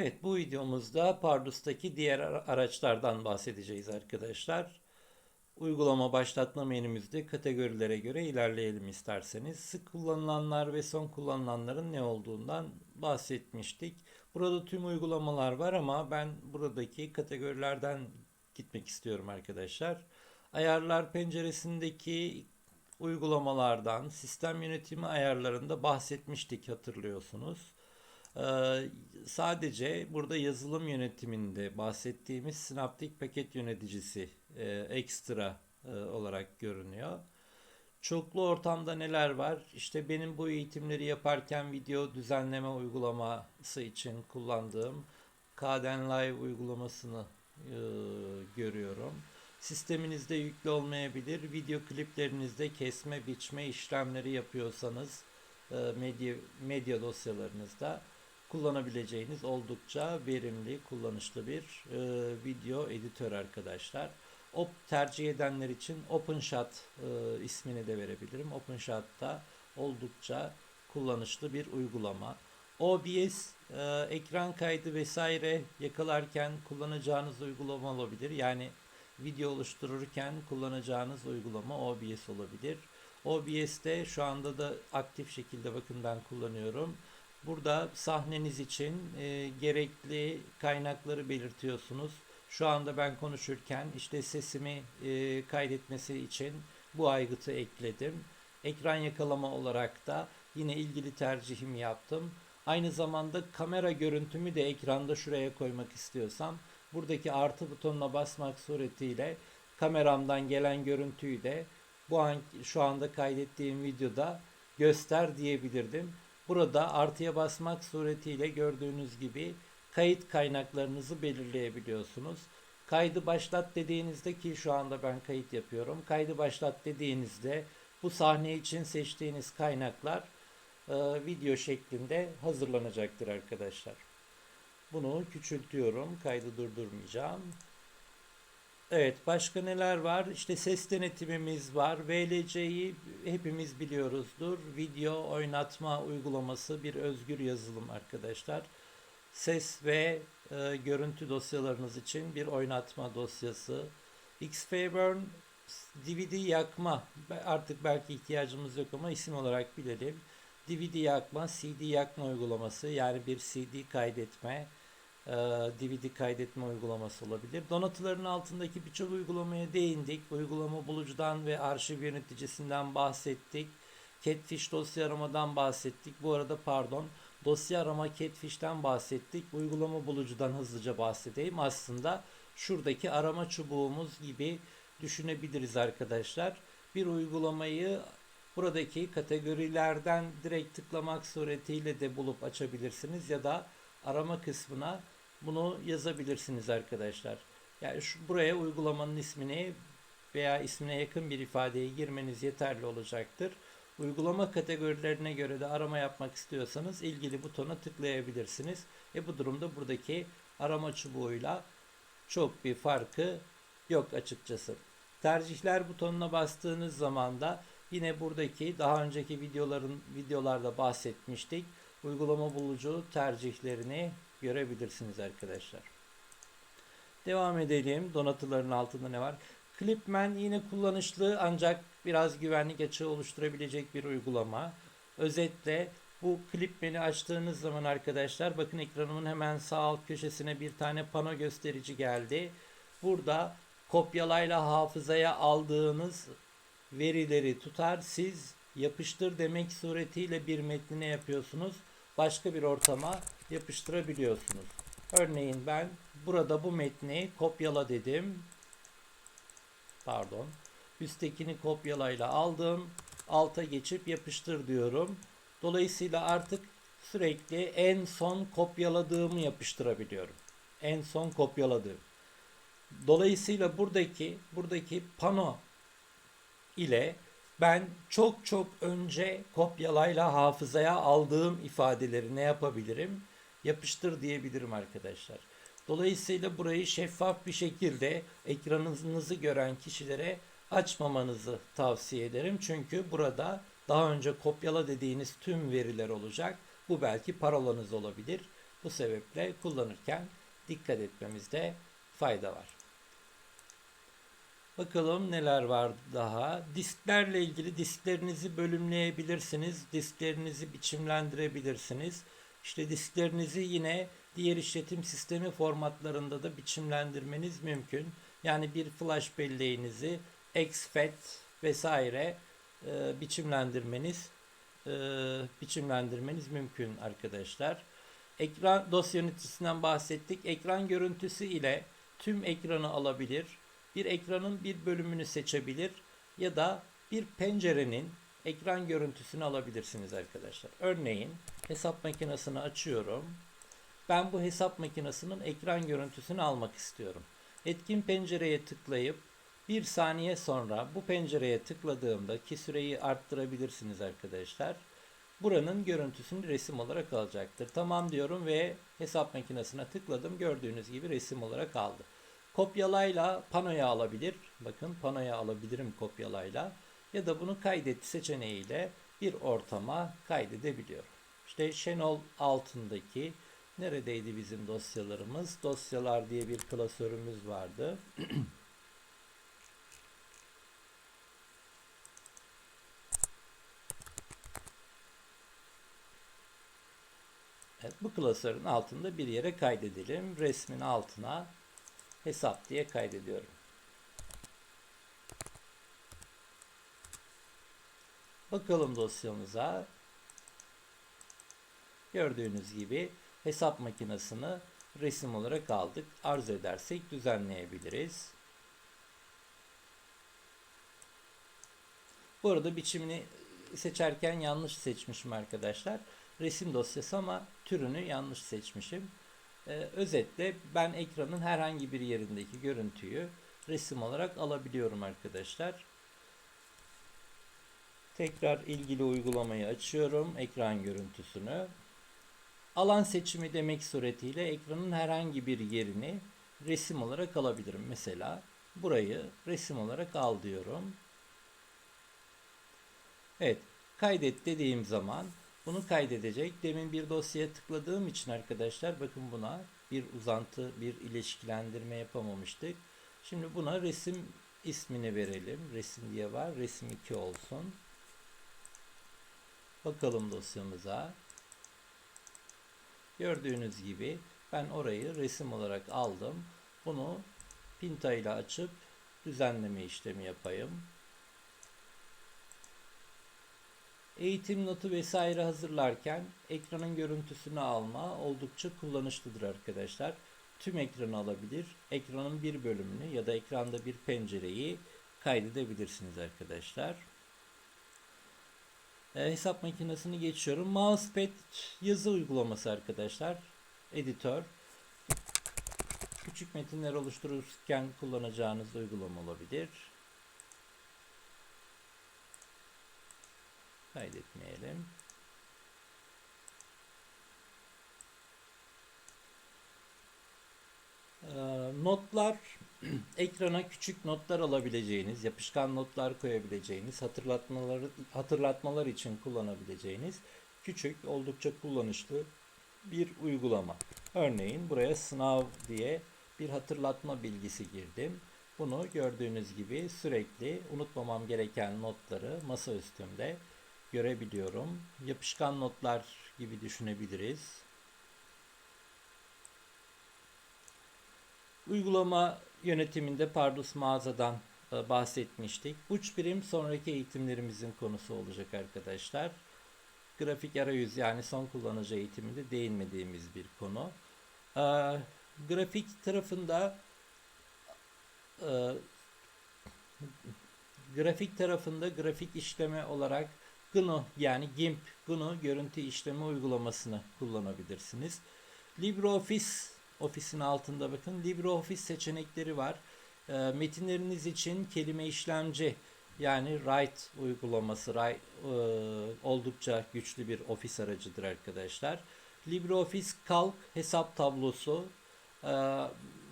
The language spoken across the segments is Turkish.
Evet, bu videomuzda Pardus'taki diğer ara- araçlardan bahsedeceğiz arkadaşlar. Uygulama başlatma menümüzde kategorilere göre ilerleyelim isterseniz. Sık kullanılanlar ve son kullanılanların ne olduğundan bahsetmiştik. Burada tüm uygulamalar var ama ben buradaki kategorilerden gitmek istiyorum arkadaşlar. Ayarlar penceresindeki uygulamalardan sistem yönetimi ayarlarında bahsetmiştik hatırlıyorsunuz. Ee, sadece burada yazılım yönetiminde bahsettiğimiz sinaptik paket yöneticisi e, ekstra e, olarak görünüyor. Çoklu ortamda neler var? İşte benim bu eğitimleri yaparken video düzenleme uygulaması için kullandığım Kden Live uygulamasını e, görüyorum. Sisteminizde yüklü olmayabilir. Video kliplerinizde kesme, biçme işlemleri yapıyorsanız e, medya, medya dosyalarınızda kullanabileceğiniz oldukça verimli, kullanışlı bir e, video editör arkadaşlar. Op tercih edenler için OpenShot e, ismini de verebilirim. OpenShot da oldukça kullanışlı bir uygulama. OBS e, ekran kaydı vesaire yakalarken kullanacağınız uygulama olabilir. Yani video oluştururken kullanacağınız uygulama OBS olabilir. OBS'te şu anda da aktif şekilde bakın ben kullanıyorum. Burada sahneniz için e, gerekli kaynakları belirtiyorsunuz. Şu anda ben konuşurken işte sesimi e, kaydetmesi için bu aygıtı ekledim. Ekran yakalama olarak da yine ilgili tercihimi yaptım. Aynı zamanda kamera görüntümü de ekranda şuraya koymak istiyorsam buradaki artı butonuna basmak suretiyle kameramdan gelen görüntüyü de bu an şu anda kaydettiğim videoda göster diyebilirdim. Burada artıya basmak suretiyle gördüğünüz gibi kayıt kaynaklarınızı belirleyebiliyorsunuz. Kaydı başlat dediğinizde ki şu anda ben kayıt yapıyorum. Kaydı başlat dediğinizde bu sahne için seçtiğiniz kaynaklar e, video şeklinde hazırlanacaktır arkadaşlar. Bunu küçültüyorum. Kaydı durdurmayacağım. Evet başka neler var? İşte ses denetimimiz var. VLC'yi hepimiz biliyoruzdur. Video oynatma uygulaması bir özgür yazılım arkadaşlar. Ses ve e, görüntü dosyalarınız için bir oynatma dosyası. Xfavor DVD yakma artık belki ihtiyacımız yok ama isim olarak bilelim. DVD yakma, CD yakma uygulaması yani bir CD kaydetme DVD e, kaydetme uygulaması olabilir. Donatıların altındaki birçok uygulamaya değindik. Uygulama bulucudan ve arşiv yöneticisinden bahsettik. Catfish dosya aramadan bahsettik. Bu arada pardon dosya arama Catfish'ten bahsettik. Uygulama bulucudan hızlıca bahsedeyim. Aslında şuradaki arama çubuğumuz gibi düşünebiliriz arkadaşlar. Bir uygulamayı buradaki kategorilerden direkt tıklamak suretiyle de bulup açabilirsiniz ya da arama kısmına bunu yazabilirsiniz arkadaşlar. Yani şu buraya uygulamanın ismini veya ismine yakın bir ifadeyi girmeniz yeterli olacaktır. Uygulama kategorilerine göre de arama yapmak istiyorsanız ilgili butona tıklayabilirsiniz. E bu durumda buradaki arama çubuğuyla çok bir farkı yok açıkçası. Tercihler butonuna bastığınız zaman da yine buradaki daha önceki videoların videolarda bahsetmiştik. Uygulama bulucu tercihlerini görebilirsiniz arkadaşlar. Devam edelim. Donatıların altında ne var? Clipman yine kullanışlı ancak biraz güvenlik açığı oluşturabilecek bir uygulama. Özetle bu Clipman'i açtığınız zaman arkadaşlar bakın ekranımın hemen sağ alt köşesine bir tane pano gösterici geldi. Burada kopyalayla hafızaya aldığınız verileri tutar. Siz yapıştır demek suretiyle bir metnine yapıyorsunuz. Başka bir ortama yapıştırabiliyorsunuz. Örneğin ben burada bu metni kopyala dedim. Pardon. Üsttekini kopyalayla aldım. Alta geçip yapıştır diyorum. Dolayısıyla artık sürekli en son kopyaladığımı yapıştırabiliyorum. En son kopyaladığım. Dolayısıyla buradaki buradaki pano ile ben çok çok önce kopyalayla hafızaya aldığım ifadeleri ne yapabilirim? Yapıştır diyebilirim arkadaşlar. Dolayısıyla burayı şeffaf bir şekilde ekranınızı gören kişilere açmamanızı tavsiye ederim. Çünkü burada daha önce kopyala dediğiniz tüm veriler olacak. Bu belki parolanız olabilir. Bu sebeple kullanırken dikkat etmemizde fayda var. Bakalım neler var daha. Disklerle ilgili disklerinizi bölümleyebilirsiniz. Disklerinizi biçimlendirebilirsiniz. İşte disklerinizi yine diğer işletim sistemi formatlarında da biçimlendirmeniz mümkün. Yani bir flash belleğinizi exFAT vesaire e, biçimlendirmeniz e, biçimlendirmeniz mümkün arkadaşlar. Ekran dosya yöneticisinden bahsettik. Ekran görüntüsü ile tüm ekranı alabilir. Bir ekranın bir bölümünü seçebilir ya da bir pencerenin ekran görüntüsünü alabilirsiniz arkadaşlar. Örneğin hesap makinesini açıyorum. Ben bu hesap makinesinin ekran görüntüsünü almak istiyorum. Etkin pencereye tıklayıp bir saniye sonra bu pencereye tıkladığımda ki süreyi arttırabilirsiniz arkadaşlar. Buranın görüntüsünü resim olarak alacaktır. Tamam diyorum ve hesap makinesine tıkladım. Gördüğünüz gibi resim olarak aldı. Kopyalayla panoya alabilir. Bakın panoya alabilirim kopyalayla. Ya da bunu kaydet seçeneğiyle bir ortama kaydedebiliyorum. İşte Şenol altındaki neredeydi bizim dosyalarımız? Dosyalar diye bir klasörümüz vardı. Evet, bu klasörün altında bir yere kaydedelim. Resmin altına hesap diye kaydediyorum. Bakalım dosyamıza. Gördüğünüz gibi hesap makinesini resim olarak aldık. Arzu edersek düzenleyebiliriz. Bu arada biçimini seçerken yanlış seçmişim arkadaşlar. Resim dosyası ama türünü yanlış seçmişim. Ee, özetle ben ekranın herhangi bir yerindeki görüntüyü resim olarak alabiliyorum arkadaşlar. Tekrar ilgili uygulamayı açıyorum. Ekran görüntüsünü. Alan seçimi demek suretiyle ekranın herhangi bir yerini resim olarak alabilirim. Mesela burayı resim olarak al diyorum. Evet, kaydet dediğim zaman bunu kaydedecek. Demin bir dosyaya tıkladığım için arkadaşlar bakın buna bir uzantı, bir ilişkilendirme yapamamıştık. Şimdi buna resim ismini verelim. Resim diye var. Resim 2 olsun. Bakalım dosyamıza. Gördüğünüz gibi ben orayı resim olarak aldım. Bunu Pinta ile açıp düzenleme işlemi yapayım. Eğitim notu vesaire hazırlarken ekranın görüntüsünü alma oldukça kullanışlıdır arkadaşlar. Tüm ekranı alabilir. Ekranın bir bölümünü ya da ekranda bir pencereyi kaydedebilirsiniz arkadaşlar. E, hesap makinesini geçiyorum. Mousepad yazı uygulaması arkadaşlar. Editör. Küçük metinler oluştururken kullanacağınız uygulama olabilir. Kaydetmeyelim. Ee, notlar ekrana küçük notlar alabileceğiniz, yapışkan notlar koyabileceğiniz, hatırlatmaları hatırlatmalar için kullanabileceğiniz küçük, oldukça kullanışlı bir uygulama. Örneğin buraya sınav diye bir hatırlatma bilgisi girdim. Bunu gördüğünüz gibi sürekli unutmamam gereken notları masa üstümde görebiliyorum. Yapışkan notlar gibi düşünebiliriz. Uygulama yönetiminde Pardus mağazadan e, bahsetmiştik. Uç birim sonraki eğitimlerimizin konusu olacak arkadaşlar. Grafik arayüz yani son kullanıcı eğitiminde değinmediğimiz bir konu. E, grafik tarafında e, grafik tarafında grafik işleme olarak GNU yani GIMP, GNU görüntü işleme uygulamasını kullanabilirsiniz. LibreOffice ofisin altında bakın LibreOffice seçenekleri var. E, metinleriniz için kelime işlemci yani Write uygulaması Write, e, oldukça güçlü bir ofis aracıdır arkadaşlar. LibreOffice Calc hesap tablosu e,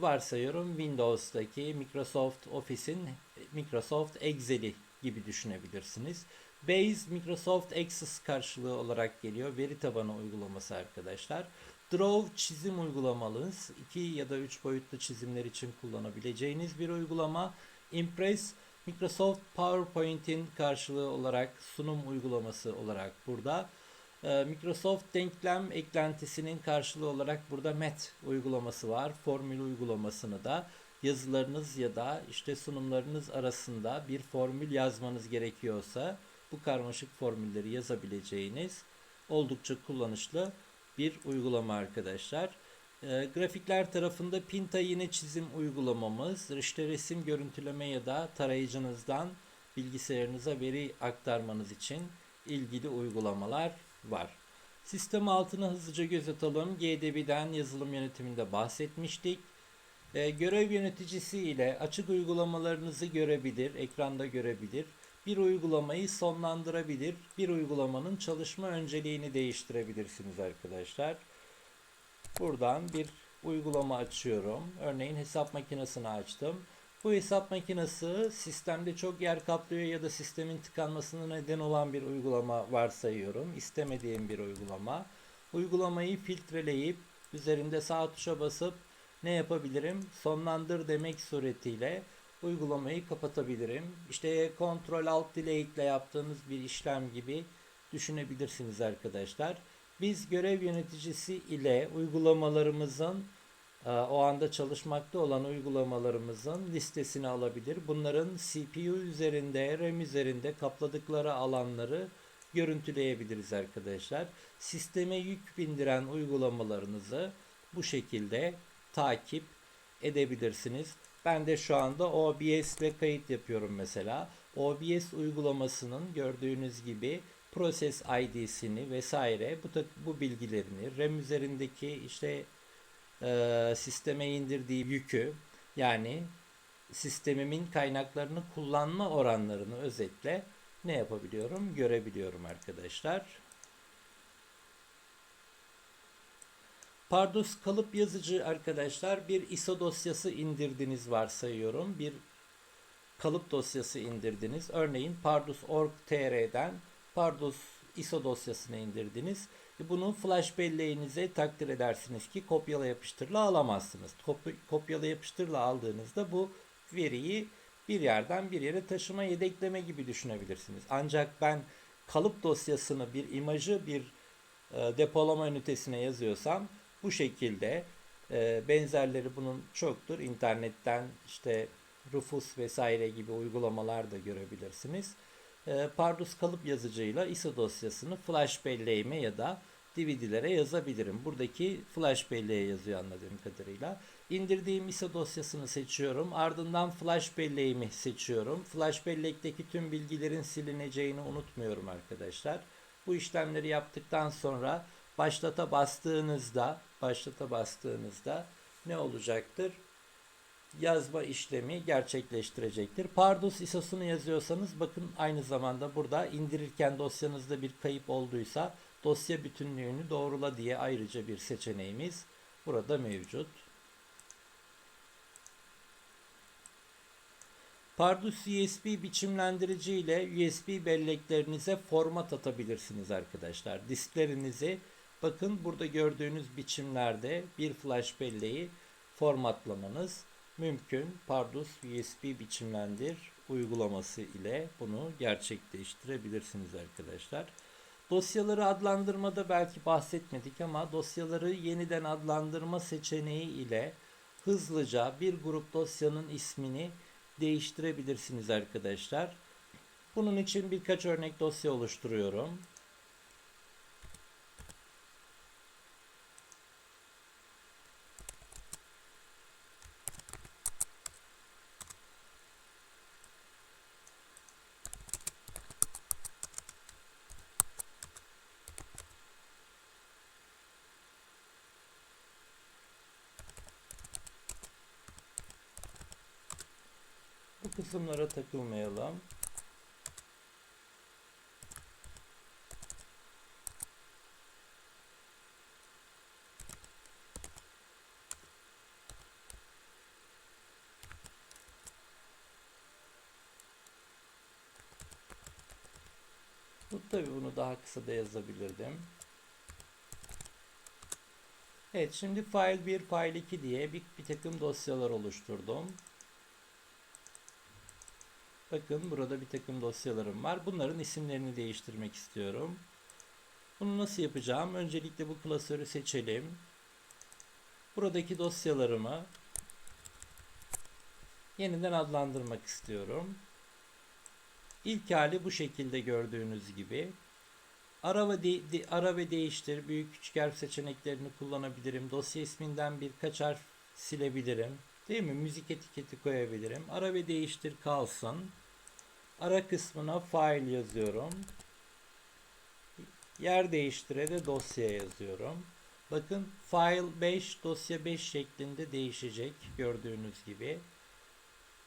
varsayıyorum Windows'taki Microsoft Office'in Microsoft Excel'i gibi düşünebilirsiniz. Base Microsoft Access karşılığı olarak geliyor. Veri tabanı uygulaması arkadaşlar. Draw çizim uygulamalınız. 2 ya da 3 boyutlu çizimler için kullanabileceğiniz bir uygulama. Impress Microsoft PowerPoint'in karşılığı olarak sunum uygulaması olarak burada. Ee, Microsoft denklem eklentisinin karşılığı olarak burada MET uygulaması var. Formül uygulamasını da yazılarınız ya da işte sunumlarınız arasında bir formül yazmanız gerekiyorsa bu karmaşık formülleri yazabileceğiniz oldukça kullanışlı bir uygulama arkadaşlar. E, grafikler tarafında Pinta yine çizim uygulamamız, işte resim görüntüleme ya da tarayıcınızdan bilgisayarınıza veri aktarmanız için ilgili uygulamalar var. Sistem altına hızlıca göz atalım. GDB'den yazılım yönetiminde bahsetmiştik. E, görev yöneticisi ile açık uygulamalarınızı görebilir, ekranda görebilir. Bir uygulamayı sonlandırabilir, bir uygulamanın çalışma önceliğini değiştirebilirsiniz arkadaşlar. Buradan bir uygulama açıyorum. Örneğin hesap makinesini açtım. Bu hesap makinesi sistemde çok yer kaplıyor ya da sistemin tıkanmasına neden olan bir uygulama varsayıyorum. İstemediğim bir uygulama. Uygulamayı filtreleyip üzerinde sağ tuşa basıp ne yapabilirim? Sonlandır demek suretiyle uygulamayı kapatabilirim. İşte Ctrl Alt Delete ile yaptığınız bir işlem gibi düşünebilirsiniz arkadaşlar. Biz görev yöneticisi ile uygulamalarımızın e, o anda çalışmakta olan uygulamalarımızın listesini alabilir. Bunların CPU üzerinde, RAM üzerinde kapladıkları alanları görüntüleyebiliriz arkadaşlar. Sisteme yük bindiren uygulamalarınızı bu şekilde takip edebilirsiniz. Ben de şu anda OBS ile kayıt yapıyorum mesela. OBS uygulamasının gördüğünüz gibi proses ID'sini vesaire bu, bu bilgilerini RAM üzerindeki işte e, sisteme indirdiği yükü yani sistemimin kaynaklarını kullanma oranlarını özetle ne yapabiliyorum görebiliyorum arkadaşlar. Pardus kalıp yazıcı arkadaşlar bir ISO dosyası indirdiniz varsayıyorum. Bir kalıp dosyası indirdiniz. Örneğin pardus.org.tr'den Pardus ISO dosyasını indirdiniz. E, bunu flash belleğinize takdir edersiniz ki kopyala yapıştırla alamazsınız. kopyala yapıştırla aldığınızda bu veriyi bir yerden bir yere taşıma yedekleme gibi düşünebilirsiniz. Ancak ben kalıp dosyasını bir imajı bir e, depolama ünitesine yazıyorsam bu şekilde e, benzerleri bunun çoktur. İnternetten işte Rufus vesaire gibi uygulamalar da görebilirsiniz. E, Pardus kalıp yazıcıyla ISO dosyasını flash belleğime ya da DVD'lere yazabilirim. Buradaki flash belleğe yazıyor anladığım kadarıyla. İndirdiğim ISO dosyasını seçiyorum. Ardından flash belleğimi seçiyorum. Flash bellekteki tüm bilgilerin silineceğini unutmuyorum arkadaşlar. Bu işlemleri yaptıktan sonra başlata bastığınızda başlata bastığınızda ne olacaktır? Yazma işlemi gerçekleştirecektir. Pardus ISO'sunu yazıyorsanız bakın aynı zamanda burada indirirken dosyanızda bir kayıp olduysa dosya bütünlüğünü doğrula diye ayrıca bir seçeneğimiz burada mevcut. Pardus USB biçimlendirici ile USB belleklerinize format atabilirsiniz arkadaşlar. Disklerinizi Bakın burada gördüğünüz biçimlerde bir flash belleği formatlamanız mümkün. Pardus USB biçimlendir uygulaması ile bunu gerçekleştirebilirsiniz arkadaşlar. Dosyaları adlandırmada belki bahsetmedik ama dosyaları yeniden adlandırma seçeneği ile hızlıca bir grup dosyanın ismini değiştirebilirsiniz arkadaşlar. Bunun için birkaç örnek dosya oluşturuyorum. Kısımlara takılmayalım. Bu tabii bunu daha kısa da yazabilirdim. Evet şimdi file 1, file 2 diye bir, bir takım dosyalar oluşturdum. Bakın burada bir takım dosyalarım var. Bunların isimlerini değiştirmek istiyorum. Bunu nasıl yapacağım? Öncelikle bu klasörü seçelim. Buradaki dosyalarımı yeniden adlandırmak istiyorum. İlk hali bu şekilde gördüğünüz gibi. Ara ve, de, de- ara ve değiştir, büyük küçük harf seçeneklerini kullanabilirim. Dosya isminden birkaç harf silebilirim. Değil mi? Müzik etiketi koyabilirim. Ara ve değiştir kalsın. Ara kısmına file yazıyorum. Yer değiştire de dosya yazıyorum. Bakın file 5 dosya 5 şeklinde değişecek gördüğünüz gibi.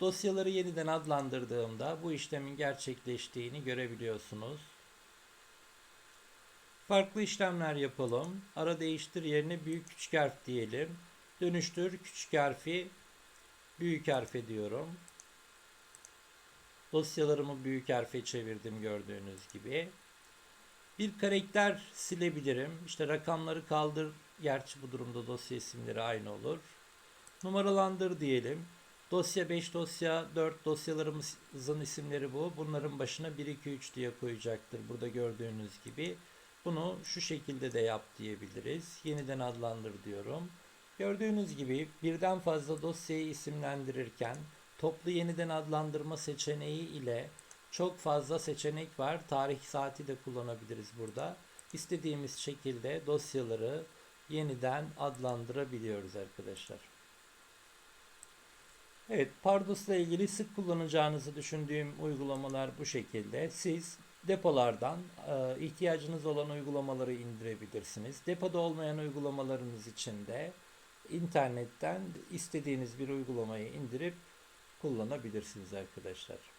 Dosyaları yeniden adlandırdığımda bu işlemin gerçekleştiğini görebiliyorsunuz. Farklı işlemler yapalım. Ara değiştir yerine büyük küçük harf diyelim. Dönüştür küçük harfi büyük harfe diyorum. Dosyalarımı büyük harfe çevirdim gördüğünüz gibi. Bir karakter silebilirim. İşte rakamları kaldır. Gerçi bu durumda dosya isimleri aynı olur. Numaralandır diyelim. Dosya 5, dosya 4 dosyalarımızın isimleri bu. Bunların başına 1, 2, 3 diye koyacaktır. Burada gördüğünüz gibi. Bunu şu şekilde de yap diyebiliriz. Yeniden adlandır diyorum. Gördüğünüz gibi birden fazla dosyayı isimlendirirken toplu yeniden adlandırma seçeneği ile çok fazla seçenek var. Tarih saati de kullanabiliriz burada. İstediğimiz şekilde dosyaları yeniden adlandırabiliyoruz arkadaşlar. Evet, Pardus'la ilgili sık kullanacağınızı düşündüğüm uygulamalar bu şekilde. Siz depolardan e, ihtiyacınız olan uygulamaları indirebilirsiniz. Depoda olmayan uygulamalarınız için de internetten istediğiniz bir uygulamayı indirip kullanabilirsiniz arkadaşlar.